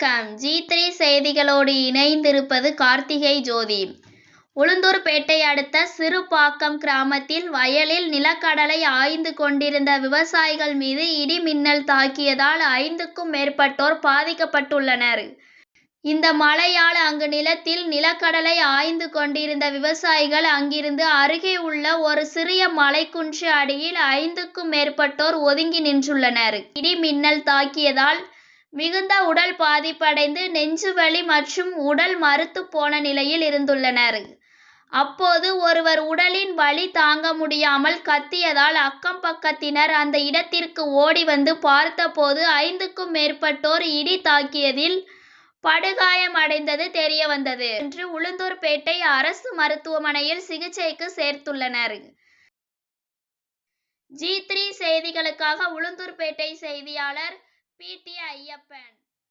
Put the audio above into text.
வணக்கம் G three செய்திகளோடு இணைந்திருப்பது கார்த்திகை ஜோதி. உளுந்தூர்பேட்டை அடுத்த சிறுபாக்கம் கிராமத்தில் வயலில் நிலக்கடலை ஆய்ந்து கொண்டிருந்த விவசாயிகள் மீது இடி மின்னல் தாக்கியதால் ஐந்துக்கும் மேற்பட்டோர் பாதிக்கப்பட்டுள்ளனர். இந்த மழையால் அங்கு நிலத்தில் நிலக்கடலை ஆய்ந்து கொண்டிருந்த விவசாயிகள் அங்கிருந்து அருகே உள்ள ஒரு சிறிய மலைக்குன்று அடியில் ஐந்துக்கும் மேற்பட்டோர் ஒதுங்கி நின்றுள்ளனர். இடி மின்னல் தாக்கியதால் மிகுந்த உடல் பாதிப்படைந்து நெஞ்சுவலி மற்றும் உடல் மறுத்து போன நிலையில் இருந்துள்ளனர். அப்போது ஒருவர் உடலின் வலி தாங்க முடியாமல் கத்தியதால் அக்கம் பக்கத்தினர் அந்த இடத்திற்கு ஓடி வந்து பார்த்தபோது ஐந்துக்கும் மேற்பட்டோர் இடி தாக்கியதில் படுகாயமடைந்தது தெரியவந்தது என்று உளுந்தூர்பேட்டை அரசு மருத்துவமனையில் சிகிச்சைக்கு சேர்த்துள்ளனர். ஜி த்ரீ செய்திகளுக்காக உளுந்தூர்பேட்டை செய்தியாளர் पीटीआई या पेन